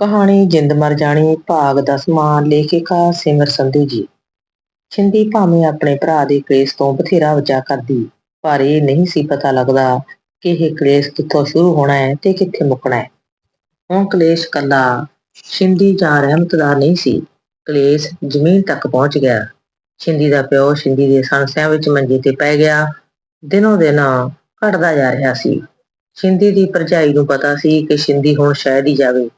ਕਹਾਣੀ ਜਿੰਦ ਮਰ ਜਾਣੀ, ਭਾਗ ਦਸਵਾਂ ਲੇਖਿਕਾ ਸਿਮਰ ਸੰਧੂ ਜੀ। ਛਿੰਦੀ ਭਾਵੇਂ ਆਪਣੇ ਭਰਾ ਦੇ ਕਲੇਸ਼ ਤੋਂ ਬਥੇਰਾ ਵਜਾ ਕਰਦੀ, ਪਰ ਇਹ ਨਹੀਂ ਸੀ ਪਤਾ ਲੱਗਦਾ ਕਿ ਇਹ ਕਲੇਸ਼ ਕਿੱਥੋਂ ਸ਼ੁਰੂ ਹੋਣਾ ਹੈ ਤੇ ਕਿੱਥੇ ਮੁੱਕਣਾ ਹੈ। ਹੁਣ ਕਲੇਸ਼ ਕੱਲਾ ਛਿੰਦੀ ਜਾਂ ਰਹਿਮਤ ਦਾ ਨਹੀਂ ਸੀ। ਕਲੇਸ਼ ਜ਼ਮੀਨ ਤੱਕ ਪਹੁੰਚ ਗਿਆ। ਛਿੰਦੀ ਦਾ ਪਿਓ ਛਿੰਦੀ ਦੇ ਸੰਸਿਆਂ ਵਿੱਚ ਮੰਜੇ ਤੇ ਪੈ ਗਿਆ। ਦਿਨੋ ਦਿਨ ਘਟਦਾ ਜਾ ਰਿਹਾ ਸੀ। ਛਿੰਦੀ ਦੀ ਭਰਜਾਈ ਨੂੰ ਪਤਾ ਸੀ ਕਿ ਛਿੰਦੀ ਹੁਣ ਸ਼ਾਇਦ ਹੀ ਜਾਵੇ।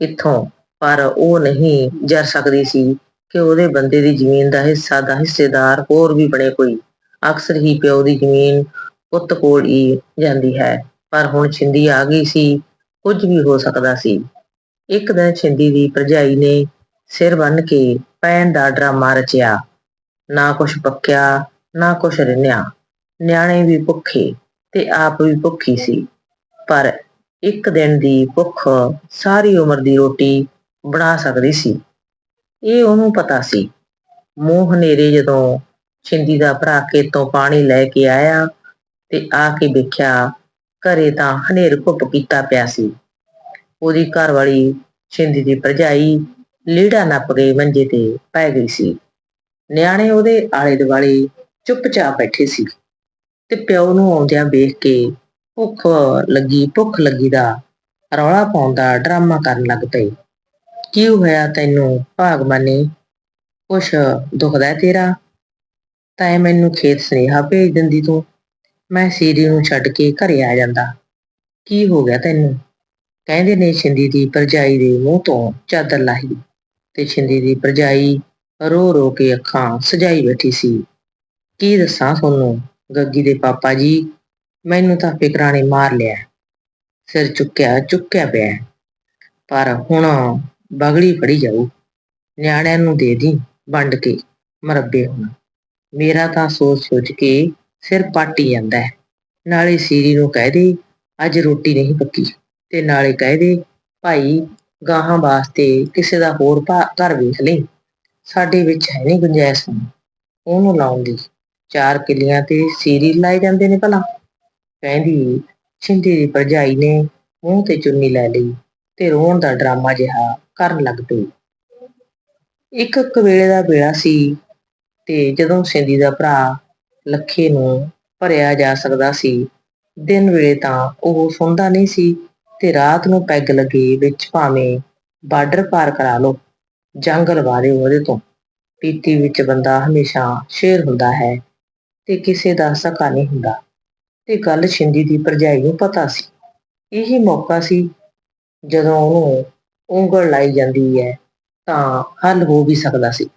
ਇੱਥੋਂ ਪਰ ਉਹ ਨਹੀਂ ਜਰ ਸਕਦੀ ਸੀ ਕਿ ਉਹਦੇ ਬੰਦੇ ਦੀ ਜ਼ਮੀਨ ਦਾ ਹਿੱਸਾ ਦਾ ਹਿੱਸੇਦਾਰ ਹੋਰ ਵੀ ਬਣੇ ਕੋਈ। ਅਕਸਰ ਹੀ ਪਿਓ ਦੀ ਜ਼ਮੀਨ ਪੁੱਤ ਕੋਲ ਹੀ ਜਾਂਦੀ ਹੈ, ਪਰ ਹੁਣ ਛਿੰਦੀ ਆ ਗਈ ਸੀ, ਕੁਝ ਵੀ ਹੋ ਸਕਦਾ ਸੀ। ਇੱਕ ਦਿਨ ਛਿੰਦੀ ਦੀ ਭਰਜਾਈ ਨੇ ਸਿਰ ਬੰਨ ਕੇ ਪੈਣ ਦਾ ਡਰਾਮਾ ਰਚਿਆ। ਨਾ ਕੁਛ ਪੱਕਿਆ, ਨਾ ਕੁਛ ਰਿੰਨਿਆ। ਨਿਆਣੇ ਵੀ ਭੁੱਖੇ ਤੇ ਆਪ ਵੀ ਭੁੱਖੀ ਸੀ। ਪਰ ਇੱਕ ਦਿਨ ਦੀ ਭੁੱਖ ਸਾਰੀ ਉਮਰ ਦੀ ਰੋਟੀ ਬਣਾ ਸਕਦੀ ਸੀ। ਇਹ ਉਹਨੂੰ ਪਤਾ ਸੀ। ਮੂੰਹ ਹਨੇਰੇ ਜਦੋਂ ਛਿੰਦੀ ਦਾ ਭਰਾ ਖੇਤੋਂ ਪਾਣੀ ਲੈ ਕੇ ਆਇਆ ਤੇ ਆ ਕੇ ਵੇਖਿਆ ਘਰੇ ਤਾਂ ਹਨੇਰ ਘੁੱਪ ਕੀਤਾ ਪਿਆ ਸੀ। ਉਹਦੀ ਘਰ ਵਾਲੀ ਛਿੰਦੀ ਦੀ ਭਰਜਾਈ ਲੀੜਾ ਨੱਪ ਕੇ ਮੰਜੇ ਤੇ ਪੈ ਗਈ ਸੀ। ਨਿਆਣੇ ਉਹਦੇ ਆਲੇ ਦੁਆਲੇ ਚੁੱਪਚਾਪ ਬੈਠੇ ਸੀ ਤੇ ਪਿਓ ਨੂੰ ਆਉਂਦਿਆਂ ਵੇਖ ਕੇ ਭੁੱਖ ਲੱਗੀ ਭੁੱਖ ਲੱਗੀ ਦਾ ਰੌਲਾ ਪਾਉਣ ਦਾ ਡਰਾਮਾ ਕਰਨ ਲੱਗ ਪਏ। ਕੀ ਹੋਇਆ ਤੈਨੂੰ ਭਾਗਮਾਨੇ ਕੁਛ ਦੁਖਦਾ ਤੇਰਾ? ਤਾਂ ਮੈਨੂੰ ਖੇਤ ਸੁਨੇਹਾ ਭੇਜ ਦਿੰਦੀ ਤੂੰ। ਮੈਂ ਸੀਰੀ ਨੂੰ ਛੱਡ ਕੇ ਘਰੇ ਆ ਜਾਂਦਾ। ਕੀ ਹੋ ਗਿਆ ਤੈਨੂੰ? ਕਹਿੰਦੇ ਨੇ ਛਿੰਦੀ ਦੀ ਭਰਜਾਈ ਦੇ ਮੂੰਹ ਤੋਂ ਚਾਦਰ ਲਾਹੀ ਤੇ ਛਿੰਦੀ ਦੀ ਭਰਜਾਈ ਰੋ ਰੋ ਕੇ ਅੱਖਾਂ ਸਜਾਈ ਬੈਠੀ ਸੀ। ਕੀ ਦੱਸਾਂ ਤੁਹਾਨੂੰ? ਗੱਗੀ ਦੇ ਪਾਪਾ ਜੀ ਮੈਨੂੰ ਤਾਂ ਫਿਕਰਾਂ ਨੇ ਮਾਰ ਲਿਆ। ਸਿਰ ਚੁੱਕਿਆ ਚੁੱਕਿਆ ਪਿਆ। ਪਰ ਹੁਣ ਬਗੜੀ ਫੜੀ ਜਾਊ। ਨਿਆਣਿਆਂ ਨੂੰ ਦੇ ਦੀ ਵੰਡ ਕੇ, ਮਰੱਬੇ ਹੁਣ। ਮੇਰਾ ਤਾਂ ਸੋਚ ਸੋਚ ਕੇ ਸਿਰ ਪਾਟੀ ਜਾਂਦਾ ਹੈ। ਨਾਲੇ ਸੀਰੀ ਨੂੰ ਕਹਿ ਦੇ, ਅੱਜ ਰੋਟੀ ਨਹੀਂ ਪੱਕੀ। ਤੇ ਨਾਲੇ ਕਹਿ ਦੇ, ਭਾਈ, ਗਾਹਾਂ ਵਾਸਤੇ ਕਿਸੇ ਦਾ ਹੋਰ ਭਾ- ਘਰ ਵੇਖ ਲਈ ਸਾਡੇ ਵਿੱਚ ਹੈ ਨਹੀਂ ਗੁੰਜਾਇਸ਼ ਉਹਨੂੰ ਲਾਉਣ ਦੀ। ਚਾਰ ਕਿੱਲੀਆਂ ਤੇ ਸੀਰੀ ਲਾਏ ਜਾਂਦੇ ਨੇ ਭਲਾ। ਕਹਿੰਦੀ, ਛਿੰਦੀ ਦੀ ਭਰਜਾਈ ਨੇ ਮੂੰਹ ਤੇ ਚੁੰਨੀ ਲੈ ਲਈ ਤੇ ਰੋਣ ਦਾ ਡਰਾਮਾ ਜਿਹਾ ਕਰਨ ਲੱਗ ਪਈ। ਇੱਕ ਇੱਕ ਵੇਲੇ ਦਾ ਵੇਲਾ ਸੀ ਤੇ ਜਦੋਂ ਛਿੰਦੀ ਦਾ ਭਰਾ ਲੱਖੇ ਨੂੰ ਭਰਿਆ ਜਾ ਸਕਦਾ ਸੀ, ਦਿਨ ਵੇਲੇ ਤਾਂ ਉਹ ਸੁਣਦਾ ਨਹੀਂ ਸੀ ਤੇ ਰਾਤ ਨੂੰ ਪੈਗ ਲੱਗੇ ਵਿੱਚ ਭਾਵੇਂ ਬਾਰਡਰ ਪਾਰ ਕਰਾ ਲੋ ਜੰਗ ਲਵਾ ਦਿਓ ਉਹਦੇ ਤੋਂ। ਪੀਤੀ ਵਿੱਚ ਬੰਦਾ ਹਮੇਸ਼ਾ ਸ਼ੇਰ ਹੁੰਦਾ ਹੈ ਤੇ ਕਿਸੇ ਦਾ ਸਕਾ ਨਹੀਂ ਹੁੰਦਾ। ਤੇ ਗੱਲ ਛਿੰਦੀ ਦੀ ਭਰਜਾਈ ਨੂੰ ਪਤਾ ਸੀ। ਇਹੀ ਮੌਕਾ ਸੀ ਜਦੋਂ ਉਹਨੂੰ ਉਂਗਲ ਲਾਈ ਜਾਂਦੀ ਹੈ ਤਾਂ ਹੱਲ ਹੋ ਵੀ ਸਕਦਾ ਸੀ।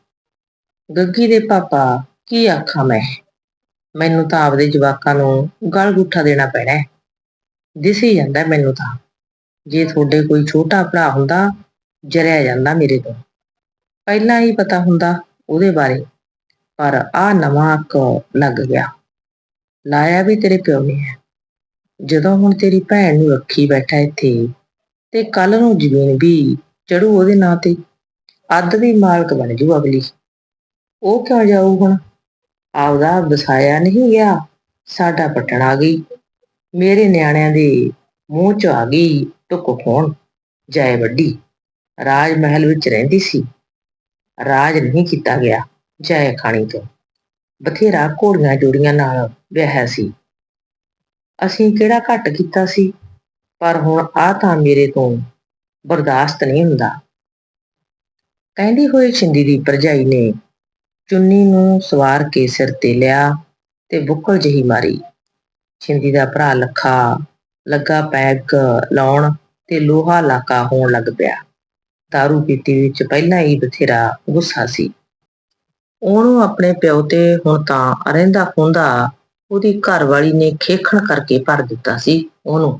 ਗੱਗੀ ਦੇ ਪਾਪਾ, ਕੀ ਆਖਾਂ ਮੈਂ? ਮੈਨੂੰ ਤਾਂ ਆਪਦੇ ਜਵਾਕਾਂ ਨੂੰ ਗਲ ਗੁੱਠਾ ਦੇਣਾ ਪੈਣਾ ਹੈ। ਦਿਸੀ ਜਾਂਦਾ ਮੈਨੂੰ ਤਾਂ। ਜੇ ਤੁਹਾਡੇ ਕੋਈ ਛੋਟਾ ਭਰਾ ਹੁੰਦਾ, ਜਰਿਆ ਜਾਂਦਾ ਮੇਰੇ ਤੋਂ। ਪਹਿਲਾਂ ਹੀ ਪਤਾ ਹੁੰਦਾ ਉਹਦੇ ਬਾਰੇ, ਪਰ ਆ ਨਵਾਂ ਅੱਕ ਲੱਗ ਗਿਆ। ਲਾਇਆ ਵੀ ਤੇਰੇ ਪਿਓ ਨੇ। ਹੈ ਜਦੋਂ ਹੁਣ ਤੇਰੀ ਭੈਣ ਨੂੰ ਰੱਖੀ ਬੈਠਾ ਇੱਥੇ ਤੇ ਕੱਲ ਨੂੰ ਜ਼ਮੀਨ ਵੀ ਚੜੂ ਉਹਦੇ ਨਾਂ ਤੇ, ਅੱਧ ਦੀ ਮਾਲਕ ਬਣ ਜੂ ਅਗਲੀ। ਉਹ ਕਿਉਂ ਜਾਊ ਹੁਣ? ਆਪਦਾ ਵਸਾਇਆ ਨਹੀਂ ਗਿਆ, ਸਾਡਾ ਪਟਣ ਆ ਗਈ। ਮੇਰੇ ਨਿਆਣਿਆਂ ਦੇ ਮੂੰਹ ਚ ਆ ਗਈ ਟੁੱਕ ਖੋਣ। ਜਾਏ ਵੱਡੀ ਰਾਜ ਮਹਿਲ ਵਿੱਚ ਰਹਿੰਦੀ ਸੀ। ਰਾਜ ਨਹੀਂ ਕੀਤਾ ਗਿਆ, ਜਾਏ ਖਾਣੀ ਤੋਂ। ਬਥੇਰਾ ਘੋੜੀਆਂ ਜੋੜੀਆਂ ਨਾਲ ਵਿਆਹਿਆ ਸੀ। ਅਸੀਂ ਕਿਹੜਾ ਘੱਟ ਕੀਤਾ ਸੀ? ਪਰ ਹੁਣ ਆ ਤਾਂ ਮੇਰੇ ਤੋਂ ਬਰਦਾਸ਼ਤ ਨਹੀਂ ਹੁੰਦਾ। ਕਹਿੰਦੀ ਹੋਈ ਛਿੰਦੀ ਦੀ ਭਰਜਾਈ ਨੇ ਚੁੰਨੀ ਨੂੰ ਸਵਾਰ ਕੇ ਸਿਰ ਤੇ ਲਿਆ ਤੇ ਬੁੱਕਲ ਜਿਹੀ ਮਾਰੀ। ਛਿੰਦੀ ਦਾ ਭਰਾ ਲੱਖਾ ਲੱਗਾ ਪੈਗ ਲਾਉਣ ਤੇ ਲੋਹਾ ਲਾਕਾ ਹੋਣ ਲੱਗ ਪਿਆ। दारू ਪੀਤੀ ਵਿੱਚ ਪਹਿਲਾਂ ਹੀ ਬਥੇਰਾ ਗੁੱਸਾ ਸੀ। ਉਹਨੂੰ ਆਪਣੇ ਪਿਓ ਤੇ ਹੁਣ ਤਾਂ ਰਹਿੰਦਾ ਖੁੰਦਾ ਉਹਦੀ ਘਰਵਾਲੀ ਨੇ ਖੇਖਣ ਕਰਕੇ ਭਰ ਦਿੱਤਾ ਸੀ ਉਹਨੂੰ।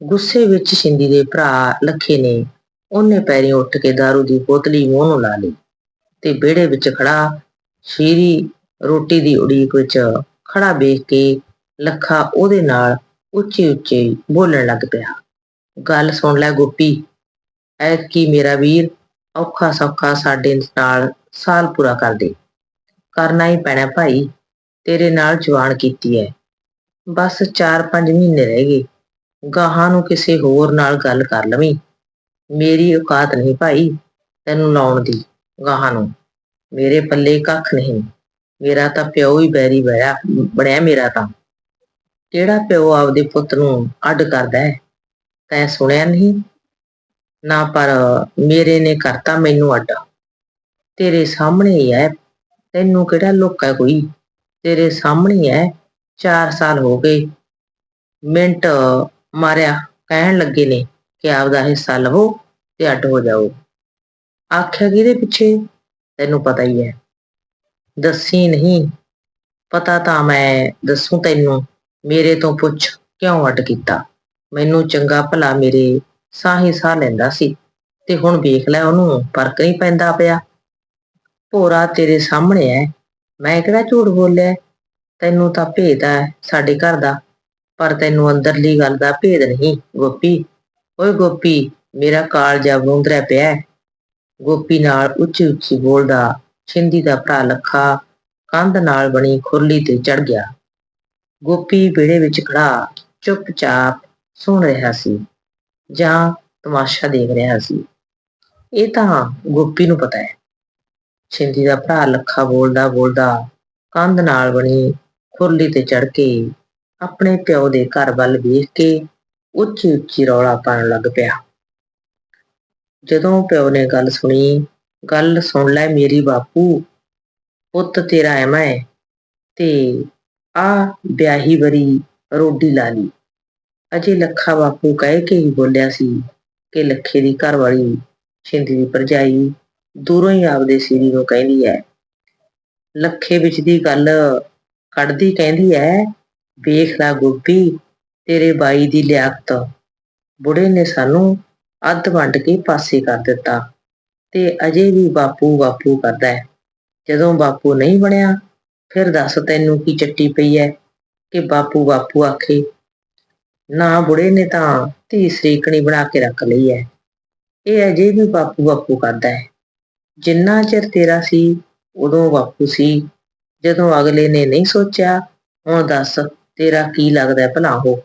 ਗੁੱਸੇ ਵਿੱਚ ਸ਼ਿੰਦੀ ਦੇ ਭਰਾ ਲੱਖੇ ਨੇ ਉਹਨੇ ਪੈਰੀਂ ਉੱਠ ਕੇ दारू ਦੀ ਬੋਤਲੀ ਮੂੰਹ ਨੂੰ ਲਾ ਲਈ ਤੇ ਵਿਹੜੇ ਵਿੱਚ ਖੜਾ ਸ਼ੀਰੀ ਰੋਟੀ ਦੀ ਉਡੀਕ ਵਿੱਚ ਖੜਾ ਵੇਖ ਕੇ ਲੱਖਾ ਉਹਦੇ ਨਾਲ ਉੱਚੀ ਉੱਚੀ ਬੋਲਣ ਲੱਗ ਪਿਆ। ਗੱਲ ਸੁਣ ਲੈ ਗੋਪੀ, ਐਤਕੀ ਮੇਰਾ ਵੀਰ ਔਖਾ ਸੌਖਾ ਸਾਡੇ ਨਾਲ ਸਾਲ ਪੂਰਾ ਕਰ ਦੇ ਕਰਨਾ ਹੀ ਪੈਣਾ ਭਾਈ, ਤੇਰੇ ਨਾਲ ਜਵਾਨ ਕੀਤੀ ਹੈ ਬਸ 4-5 ਮਹੀਨੇ ਰਹਿ ਗਏ, ਗਾਹਾਂ ਨੂੰ ਕਿਸੇ ਹੋਰ ਨਾਲ ਗੱਲ ਕਰ ਲਵੀਂ। ਮੇਰੀ ਔਕਾਤ ਨਹੀਂ ਭਾਈ ਤੈਨੂੰ ਲਾਉਣ ਦੀ, ਗਾਹਾਂ ਨੂੰ। ਮੇਰੇ ਪੱਲੇ ਕੱਖ ਨਹੀਂ, ਮੇਰਾ ਤਾਂ ਪਿਓ ਹੀ ਬੈਰੀ ਬਹਿਆ ਬਣਿਆ ਮੇਰਾ ਤਾਂ। ਕਿਹੜਾ ਪਿਓ ਆਪਦੇ ਪੁੱਤ ਨੂੰ ਅੱਡ ਕਰਦਾ ਹੈ ਤੈਂ ਸੁਣਿਆ ਨਹੀਂ? ਨਾ ਪਰ ਮੇਰੇ ਨੇ ਕਰਤਾ ਮੈਨੂੰ ਅੱਡ। ਤੇਰੇ ਸਾਹਮਣੇ ਹੀ ਹੈ। ਤੈਨੂੰ ਕਿਹੜਾ ਲੋਕਾ ਕੋਈ? ਤੇਰੇ ਸਾਹਮਣੇ ਹੈ 4 ਸਾਲ ਹੋ ਗਏ। ਮਿੰਟ ਮਾਰਿਆ, ਕਹਿਣ ਲੱਗੇ ਨੇ ਕਿ ਆਪਦਾ ਹਿੱਸਾ ਲਵੋ ਤੇ ਅੱਡ ਹੋ ਜਾਓ। ਆਖਿਆ ਕਿਹਦੇ ਪਿੱਛੇ? ਤੈਨੂੰ ਪਤਾ ਹੀ ਹੈ। ਦੱਸੀ ਨਹੀਂ। ਪਤਾ ਤਾਂ ਮੈਂ ਦੱਸੂ ਤੈਨੂੰ, ਮੇਰੇ ਤੋਂ ਪੁੱਛ ਕਿਉਂ ਅੱਡ ਕੀਤਾ? ਮੈਨੂੰ ਚੰਗਾ ਭਲਾ ਮੇਰੇ ਸਾਹ ਹੀ ਸਾਹ ਲੈਂਦਾ ਸੀ ਤੇ ਹੁਣ ਵੇਖ ਲੈ ਉਹਨੂੰ, ਫ਼ਰਕ ਨਹੀਂ ਪੈਂਦਾ ਪਿਆ। ਭੋਰਾ ਤੇਰੇ ਸਾਹਮਣੇ ਹੈ ਮੈਂ ਕਿਹੜਾ ਝੂਠ ਬੋਲਿਆ? ਤੈਨੂੰ ਤਾਂ ਭੇਦ ਹੈ ਸਾਡੇ ਘਰ ਦਾ। ਪਰ ਤੈਨੂੰ ਅੰਦਰਲੀ ਗੱਲ ਦਾ ਭੇਦ ਨਹੀਂ, ਗੋਪੀ। ਓਏ ਗੋਪੀ, ਮੇਰਾ ਕਾਲਜਾ ਵੂੰਦਰਿਆ ਪਿਆ ਗੋਪੀ ਨਾਲ ਉੱਚੀ ਉੱਚੀ ਬੋਲਦਾ, ਛਿੰਦੀ ਦਾ ਭਰਾ ਲੱਖਾ, ਕੰਧ ਨਾਲ ਬਣੀ ਖੁਰਲੀ ਤੇ ਚੜ ਗਿਆ। ਗੋਪੀ ਵਿਹੜੇ ਵਿੱਚ ਖੜਾ ਚੁੱਪਚਾਪ ਸੁਣ ਰਿਹਾ ਸੀ, ਜਾਂ ਤਮਾਸ਼ਾ ਦੇਖ ਰਿਹਾ ਸੀ। ਇਹ ਤਾਂ ਗੋਪੀ ਨੂੰ ਪਤਾ ਹੈ ਛਿੰਦੀ ਦਾ ਭਰਾ ਲੱਖਾ ਬੋਲਦਾ ਬੋਲਦਾ ਕੰਧ ਨਾਲ ਬਣੀ ਖੁਰਲੀ ਤੇ ਚੜ ਕੇ ਆਪਣੇ ਪਿਓ ਦੇ ਘਰ ਵੱਲ ਵੇਖ ਕੇ ਉੱਚੀ ਉੱਚੀ ਰੌਲਾ ਪਾਉਣ ਲੱਗ ਪਿਆ। ਜਦੋਂ ਪਿਓ ਨੇ ਗੱਲ ਸੁਣੀ, ਗੱਲ ਸੁਣ ਲੈ ਮੇਰੀ ਬਾਪੂ, ਪੁੱਤ ਤੇਰਾ ਐ ਮੈਂ ਤੇ ਆ ਵਿਆਹੀ ਬਰੀ ਰੋਡੀ ਲਾ ਲਈ। ਅਜੇ ਲੱਖਾ ਬਾਪੂ ਕਹਿ ਕੇ ਹੀ ਬੋਲਿਆ ਸੀ ਕਿ ਲੱਖੇ ਦੀ ਘਰ ਵਾਲੀ ਛਿੰਦੀ ਦੀ ਭਰਜਾਈ ਦੂਰੋਂ ਹੀ ਆਪਦੇ ਸੀਰੀ ਨੂੰ ਕਹਿੰਦੀ ਹੈ। ਲੱਖੇ ਵਿੱਚ ਦੀ ਗੱਲ ਕੱਢਦੀ ਕਹਿੰਦੀ ਹੈ, ਵੇਖ ਲੈ ਗੋਪੀ, ਤੇਰੇ ਬਾਈ ਦੀ ਲਿਆਕਤ। ਬੁੜੇ ਨੇ ਸਾਨੂੰ ਅੱਧ ਵੰਡ ਕੇ ਪਾਸੇ ਕਰ ਦਿੱਤਾ ਤੇ ਅਜੇ ਵੀ ਬਾਪੂ ਬਾਪੂ ਕਰਦਾ ਹੈ। ਜਦੋਂ ਬਾਪੂ ਨਹੀਂ ਬਣਿਆ, ਫਿਰ ਦੱਸ ਤੈਨੂੰ ਕੀ ਚੱਟੀ ਪਈ ਹੈ ਕਿ ਬਾਪੂ ਬਾਪੂ ਆਖੇ, ਨਾ ਬੁੜੇ ਨੇ ਤਾਂ ਧੀ ਸਰੀਕਣੀ ਬਣਾ ਕੇ ਰੱਖ ਲਈ ਹੈ। ਇਹ ਅਜੇ ਵੀ ਬਾਪੂ ਬਾਪੂ ਕਰਦਾ ਹੈ। ਜਿੰਨਾ ਚਿਰ ਤੇਰਾ ਸੀ, ਉਦੋਂ ਬਾਪੂ ਸੀ। ਜਦੋਂ ਅਗਲੇ ਨੇ ਨਹੀਂ ਸੋਚਿਆ, ਹੁਣ ਦੱਸ, ਤੇਰਾ ਕੀ ਲੱਗਦਾ ਭਲਾ ਉਹ?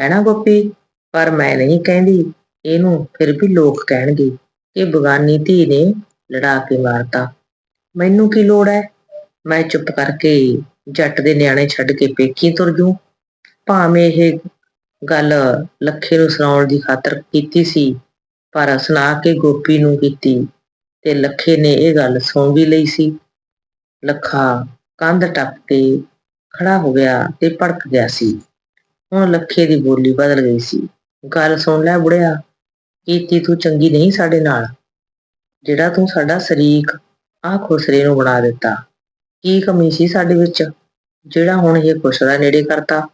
ਹੈ ਨਾ ਗੋਪੀ? ਪਰ ਮੈਂ ਨਹੀਂ ਕਹਿੰਦੀ, ਇਹਨੂੰ ਫਿਰ ਵੀ ਲੋਕ ਕਹਿਣਗੇ ਕਿ ਬਗਾਨੀ ਧੀ ਨੇ ਲੜਾ ਕੇ ਮਾਰਤਾ। ਮੈਨੂੰ ਕੀ ਲੋੜ ਹੈ? ਮੈਂ ਚੁੱਪ ਕਰਕੇ ਜੱਟ ਦੇ ਨਿਆਣੇ ਛੱਡ ਕੇ ਪੇਕੀ ਤੁਰ ਜੂ। ਭਾਵੇਂ ਇਹ ਗੱਲ ਲੱਖੇ ਨੂੰ ਸੁਣਾਉਣ ਦੀ ਖਾਤਰ ਕੀਤੀ ਸੀ, ਪਰ ਸੁਣਾ ਕੇ ਗੋਪੀ ਨੂੰ ਕੀਤੀ। ਤੇ ਲੱਖੇ ਨੇ ਇਹ ਗੱਲ ਸੁਣ ਵੀ ਲਈ ਸੀ। ਲੱਖਾ ਕੰਧ ਟੱਪ ਕੇ ਖੜਾ ਹੋ ਗਿਆ ਤੇ ਭੜਕ ਗਿਆ ਸੀ। ਹੁਣ ਲੱਖੇ ਦੀ ਬੋਲੀ ਬਦਲ ਗਈ ਸੀ। ਗੱਲ ਸੁਣ ਲੈ ਬੁੜਿਆ, ਕੀਤੀ ਤੂੰ ਚੰਗੀ ਨਹੀਂ ਸਾਡੇ ਨਾਲ। ਜਿਹੜਾ ਤੂੰ ਸਾਡਾ ਸ਼ਰੀਕ ਆ ਖੁਸਰੇ ਨੂੰ ਬਣਾ ਦਿੱਤਾ। ਕੀ ਕਮੀ ਸੀ ਸਾਡੇ ਵਿੱਚ? ਜਿਹੜਾ ਹੁਣ ਇਹ ਖੁਸਰਾ ਨੇੜੇ ਕਰਤਾ।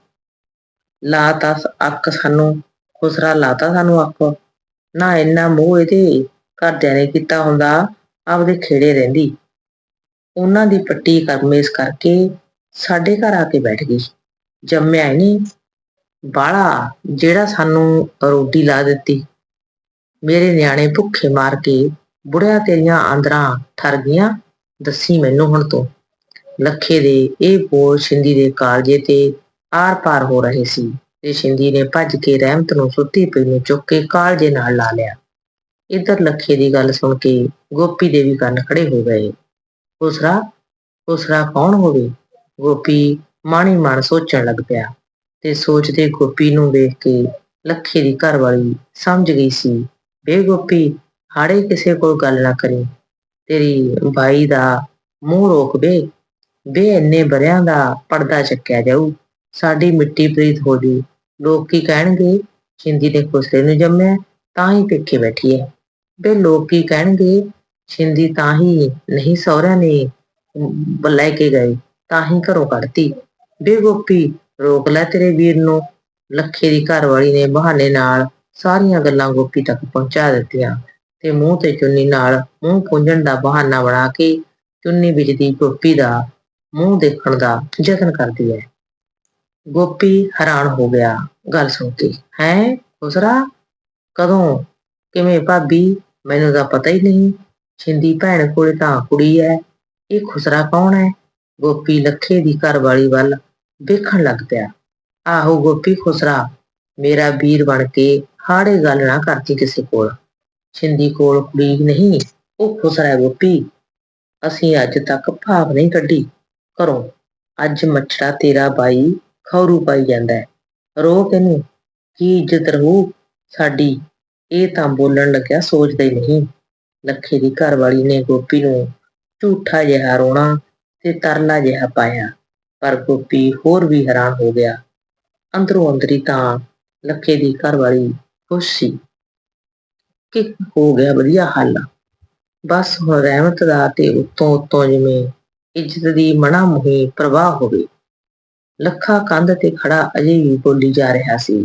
ਲਾ ਲਾਤਾ ਅੱਖ ਸਾਨੂੰ, ਖੁਸਰਾ ਲਾਤਾ ਸਾਨੂੰ ਅੱਖ। ਨਾ ਇੰਨਾ ਮੋਹ ਇਹਦੇ ਘਰਦਿਆਂ ਨੇ ਕੀਤਾ ਹੁੰਦਾ ਆਪਦੇ ਖੇੜੇ ਰਹਿੰਦੀ। ਉਹਨਾਂ ਦੀ ਪੱਟੀ ਕਰਮੇਸ ਕਰਕੇ ਸਾਡੇ ਘਰ ਆ ਕੇ ਬੈਠ ਗਈ। ਜੰਮਿਆ ਹੀ ਨਹੀਂ। ਬਾਲਾ ਜਿਹੜਾ ਸਾਨੂੰ ਰੋਟੀ ਲਾ ਦਿੱਤੀ। ਮੇਰੇ ਨਿਆਣੇ ਭੁੱਖੇ ਮਾਰ ਕੇ ਬੁੜਿਆ ਤੇਰੀਆਂ ਆਂਦਰਾਂ ਠਰ ਗਈਆਂ, ਦੱਸੀ ਮੈਨੂੰ ਹੁਣ ਤੂੰ। ਲੱਖੇ ਦੇ ਇਹ ਬੋਲ ਸ਼ਿੰਦੀ ਦੇ ਕਾਲਜੇ ਤੇ ਆਰ-ਪਾਰ ਹੋ ਰਹੇ ਸੀ ਤੇ ਸ਼ਿੰਦੀ ਨੇ ਭੱਜ ਕੇ ਰਹਿਮਤ ਨੂੰ ਸੁੱਤੀ ਪਈ ਨੂੰ ਚੁੱਕ ਕੇ ਕਾਲਜੇ ਨਾਲ ਲਾ ਲਿਆ। ਇੱਧਰ ਲੱਖੇ ਦੀ ਗੱਲ ਸੁਣ ਕੇ ਗੋਪੀ ਦੇ ਵੀ ਕੰਨ ਖੜੇ ਹੋ ਗਏ। ਉਸਰਾ ਉਸਰਾ ਕੌਣ ਹੋਵੇ? ਗੋਪੀ ਮਾਣੀ ਮਨ ਸੋਚਣ ਲੱਗ ਪਿਆ ਤੇ ਸੋਚਦੇ ਗੋਪੀ ਨੂੰ ਵੇਖ ਕੇ ਲੱਖੇ ਦੀ ਘਰ ਵਾਲੀ ਸਮਝ ਗਈ ਸੀ ਬੇ ਗੋਪੀ, ਹਾੜੇ ਕਿਸੇ ਕੋਲ ਗੱਲ ਨਾ ਕਰੀ। ਤੇਰੀ ਬਾਈ ਦਾ ਮੂੰਹ ਰੋਕ ਬੇ ਬੇ ਇੰਨੇ ਬਰਿਆਂ ਦਾ ਪਰਦਾ ਚੱਕਿਆ ਜਾਊ। ਸਾਡੀ ਮਿੱਟੀ ਪ੍ਰੀਤ ਹੋ ਜੂ। ਲੋਕ ਕੀ ਕਹਿਣਗੇ? ਛਿੰਦੀ ਨੇ ਖੁਸਰੇ ਨੂੰ ਜੰਮਿਆ, ਤਾਂ ਹੀ ਪਿੱਛੇ ਬੈਠੀ ਹੈ ਬੇ ਲੋਕ ਕੀ ਕਹਿਣਗੇ? ਛਿੰਦੀ ਤਾਂ ਹੀ ਨਹੀਂ ਸਹੁਰਿਆਂ ਨੇ ਲੈ ਕੇ ਗਏ, ਤਾਂ ਹੀ ਘਰੋਂ ਕੱਢਤੀ। ਬੇ ਗੋਪੀ ਰੋਕ ਲੈ ਤੇਰੇ ਵੀਰ ਨੂੰ। ਲੱਖੇ ਦੀ ਘਰਵਾਲੀ ਨੇ ਬਹਾਨੇ ਨਾਲ ਸਾਰੀਆਂ ਗੱਲਾਂ ਗੋਪੀ ਤੱਕ ਪਹੁੰਚਾ ਦਿੱਤੀਆਂ ਤੇ ਮੂੰਹ ਤੇ ਚੁੰਨੀ ਨਾਲ ਮੂੰਹ ਪੂੰਝਣ ਦਾ ਬਹਾਨਾ ਬਣਾ ਕੇ ਚੁੰਨੀ ਵਿੱਚ ਦੀ ਗੋਪੀ ਦਾ ਮੂੰਹ ਦੇਖਣ ਦਾ ਯਤਨ ਕਰਦੀ ਹੈ। ਗੋਪੀ ਹੈਰਾਨ ਹੋ ਗਿਆ। ਗੱਲ ਸੁਣ ਕੇ, ਹੈ ਖੁਸਰਾ? ਕਦੋਂ ਕਿਵੇਂ ਭਾਬੀ? ਮੈਨੂੰ ਤਾਂ ਪਤਾ ਹੀ ਨਹੀਂ। ਛਿੰਦੀ ਭੈਣ ਕੋਲੇ ਤਾਂ ਕੁੜੀ ਹੈ ਇਹ ਖੁਸਰਾ ਕੌਣ ਹੈ ਗੋਪੀ ਲੱਖੇ ਦੀ ਘਰ ਵਾਲੀ ਵੱਲ ਵੇਖਣ ਲੱਗ ਪਿਆ। ਆਹੋ ਗੋਪੀ ਖੁਸਰਾ, ਮੇਰਾ ਵੀਰ ਬਣ ਕੇ ਹਾੜੇ ਗੱਲ ਨਾ ਕਰਦੀ ਕਿਸੇ ਕੋਲ। ਛਿੰਦੀ ਕੋਲ ਕੁੜੀ ਨਹੀਂ, ਉਹ ਖੁਸਰਾ ਗੋਪੀ। ਅਸੀਂ ਅੱਜ ਤੱਕ ਭਾਵ ਨਹੀਂ ਕੱਢੀ। ਘਰੋਂ ਅੱਜ ਮੱਛੜਾ ਤੇਰਾ ਬਾਈ ਖੌਰੂ ਪਾਈ ਜਾਂਦਾ ਹੈ ਰੋ ਤੈਨੂੰ ਕੀ ਇੱਜ਼ਤ ਰਹੂ ਸਾਡੀ ਇਹ ਤਾਂ ਬੋਲਣ ਲੱਗਿਆ, ਸੋਚਦਾ ਹੀ ਨਹੀਂ। ਲੱਖੇ ਦੀ ਘਰਵਾਲੀ ਨੇ ਗੋਪੀ ਨੂੰ ਝੂਠਾ ਜਿਹਾ ਰੋਣਾ ਤੇ ਤਰਲਾ ਜਿਹਾ ਪਾਇਆ, ਪਰ ਗੋਪੀ ਹੋਰ ਵੀ ਹੈਰਾਨ ਹੋ ਗਿਆ। ਅੰਦਰੋਂ ਅੰਦਰੀ ਤਾਂ ਲੱਖੇ ਦੀ ਘਰਵਾਲੀ ਖੁਸ਼ ਸੀ ਕਿ ਹੋ ਗਿਆ ਵਧੀਆ ਹੱਲ। ਬਸ ਹੁਣ ਰਹਿਮਤ ਦਾ ਤੇ ਉੱਤੋਂ ਉੱਤੋਂ ਜਿਵੇਂ ਇੱਜ਼ਤ ਦੀ ਮਣਾ ਮੁਹੀ ਪ੍ਰਵਾਹ ਹੋਵੇ। ਲੱਖਾ ਕੰਧ ਤੇ ਖੜਾ ਅਜੇ ਵੀ ਬੋਲੀ ਜਾ ਰਿਹਾ ਸੀ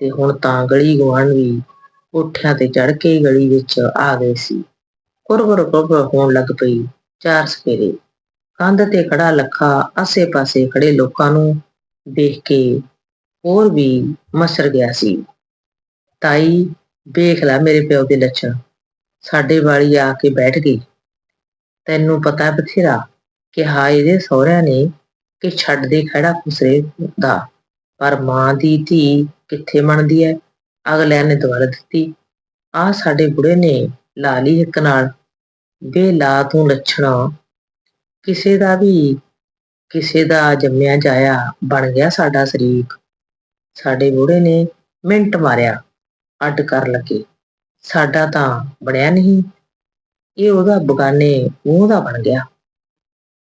ਤੇ ਹੁਣ ਤਾਂ ਗਲੀ ਗੁਆਂਢ ਵੀ ਕੋਠਿਆਂ ਤੇ ਚੜ ਕੇ ਗਲੀ ਵਿੱਚ ਆ ਗਏ ਸੀ। ਕੁਰਬਰ ਕੁਰਬਰ ਹੋਣ ਲੱਗ ਪਈ ਚਾਰ ਸਪੇਰੇ ਕੰਧ ਤੇ ਖੜਾ ਲੱਖਾ ਆਸੇ-ਪਾਸੇ ਖੜੇ ਲੋਕਾਂ ਨੂੰ ਦੇਖ ਕੇ ਹੋਰ ਵੀ ਮਸਰ ਗਿਆ ਸੀ। ਤਾਈ, ਵੇਖ ਲੈ ਮੇਰੇ ਪਿਓ ਦੇ ਲੱਛਣ। ਸਾਡੇ ਵਾਲੀ ਆ ਕੇ ਬੈਠ ਗਈ। ਤੈਨੂੰ ਪਤਾ ਬਥੇਰਾ ਕਿ ਹਾਂ ਇਹਦੇ ਸਹੁਰਿਆਂ ਨੇ ਕਿ ਛੱਡ ਦੇ ਖੜਾ ਖੁਸਰੇ ਦਾ। ਪਰ ਮਾਂ ਦੀ ਧੀ ਕਿੱਥੇ ਮੰਨਦੀ ਐ ਅਗਲਿਆਂ ਨੇ ਦੁਬਾਰਾ ਦਿੱਤੀ। ਆ ਸਾਡੇ ਬੁੜੇ ਨੇ ਲਾ ਲਈ ਇੱਕ ਨਾਲ। ਵੇ ਲਾ ਤੂੰ ਲੱਛਣਾ। ਕਿਸੇ ਦਾ ਵੀ, ਕਿਸੇ ਦਾ ਜੰਮਿਆ ਜਾਇਆ ਬਣ ਗਿਆ ਸਾਡਾ ਸ਼ਰੀਕ। ਸਾਡੇ ਬੁੜੇ ਨੇ ਮਿੰਟ ਮਾਰਿਆ, ਅੱਡ ਕਰ ਲੱਗੇ ਸਾਡਾ ਤਾਂ ਬਣਿਆ ਨਹੀਂ। ਇਹ ਉਹਦਾ ਬਗਾਨੇ ਮੂੰਹ ਦਾ ਬਣ ਗਿਆ।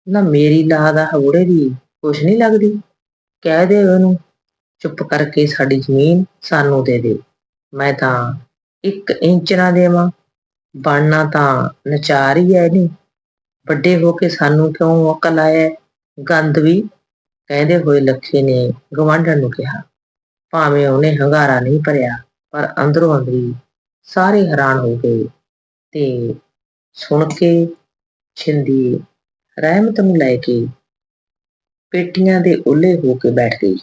ਨਾ ਮੇਰੀ ਲਾ ਦਾ ਬੁੜੇ ਦੀ ਕੁਛ ਨਹੀਂ ਲੱਗਦੀ। ਕਹਿ ਦੇ ਉਹਨੂੰ ਚੁੱਪ ਕਰਕੇ ਸਾਡੀ ਜ਼ਮੀਨ ਸਾਨੂੰ ਦੇ ਦੇ ਮੈਂ ਤਾਂ ਇੱਕ ਇੰਚ ਨਾ ਦੇਵਾਂ। ਬਣਨਾ ਤਾਂ ਨਚਾਰ ਹੀ ਐ ਨਹੀਂ। ਵੱਡੇ ਹੋ ਕੇ ਸਾਨੂੰ ਕਿਉਂ ਅਕਲ ਆਇਆ? ਗੰਦ ਵੀ ਕਹਿੰਦੇ ਹੋਏ ਲੱਖੇ ਨੇ ਗਵਾਂਢਣ ਨੂੰ ਕਿਹਾ। ਭਾਵੇਂ ਉਹਨੇ ਹੰਗਾਰਾ ਨਹੀਂ ਭਰਿਆ, ਪਰ ਅੰਦਰੋਂ ਅੰਦਰੀ ਸਾਰੇ ਹੈਰਾਨ ਹੋ ਗਏ ਤੇ ਸੁਣ ਕੇ ਛਿੰਦੀ ਰਹਿਮਤ ਨੂੰ ਲੈ ਕੇ ਪੇਟੀਆਂ ਦੇ ਉੱਲੇ ਹੋ ਕੇ ਬੈਠ ਗਈ।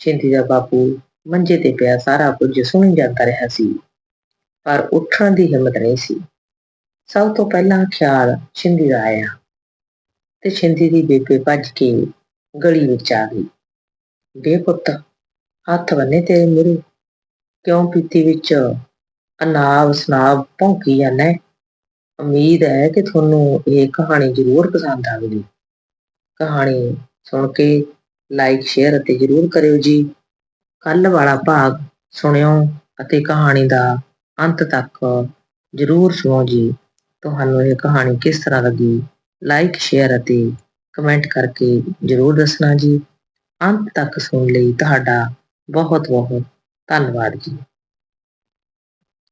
ਛਿੰਦੀ ਦਾ ਬਾਪੂ ਮੰਜੇ ਤੇ ਪਿਆ ਸਾਰਾ ਕੁਝ ਸੁਣੀ ਜਾਂਦਾ ਰਿਹਾ ਸੀ, ਪਰ ਉੱਠਣ ਦੀ ਹਿੰਮਤ ਨਹੀਂ ਸੀ। ਸਭ ਤੋਂ ਪਹਿਲਾਂ ਖਿਆਲ ਛਿੰਦੀ ਦਾ ਆਇਆ ਤੇ ਛਿੰਦੀ ਦੀ ਬੇਬੇ ਭੱਜ ਕੇ ਗਲੀ ਵਿੱਚ ਆ ਗਈ। ਬੇਪੁੱਤ ਹੱਥ ਬੰਨੇ ਤੇਰੇ ਮੂਰੇ ਕਿਉਂ ਪੀਤੀ ਵਿੱਚ ਅਨਾਬ ਸਨਾਬ ਭੌਂਕੀ ਜਾਂਦਾ ਉਮੀਦ ਹੈ ਕਿ ਤੁਹਾਨੂੰ ਇਹ ਕਹਾਣੀ ਜ਼ਰੂਰ ਪਸੰਦ ਆਵੇਗੀ। ਕਹਾਣੀ ਸੁਣ ਕੇ ਲਾਈਕ, ਸ਼ੇਅਰ ਅਤੇ ਜ਼ਰੂਰ ਕਰਿਓ ਜੀ। ਕੱਲ ਵਾਲਾ ਭਾਗ ਸੁਣਿਓ ਅਤੇ ਕਹਾਣੀ ਦਾ ਅੰਤ ਤੱਕ ਜ਼ਰੂਰ ਸੁਣੋ ਜੀ। ਤੁਹਾਨੂੰ ਇਹ ਕਹਾਣੀ ਕਿਸ ਤਰ੍ਹਾਂ ਲੱਗੀ? ਲਾਈਕ, ਸ਼ੇਅਰ ਅਤੇ ਕਮੈਂਟ ਕਰਕੇ ਜ਼ਰੂਰ ਦੱਸਣਾ ਜੀ। ਅੰਤ ਤੱਕ ਸੁਣ ਲਈ ਤੁਹਾਡਾ ਬਹੁਤ ਬਹੁਤ ਧੰਨਵਾਦ ਜੀ।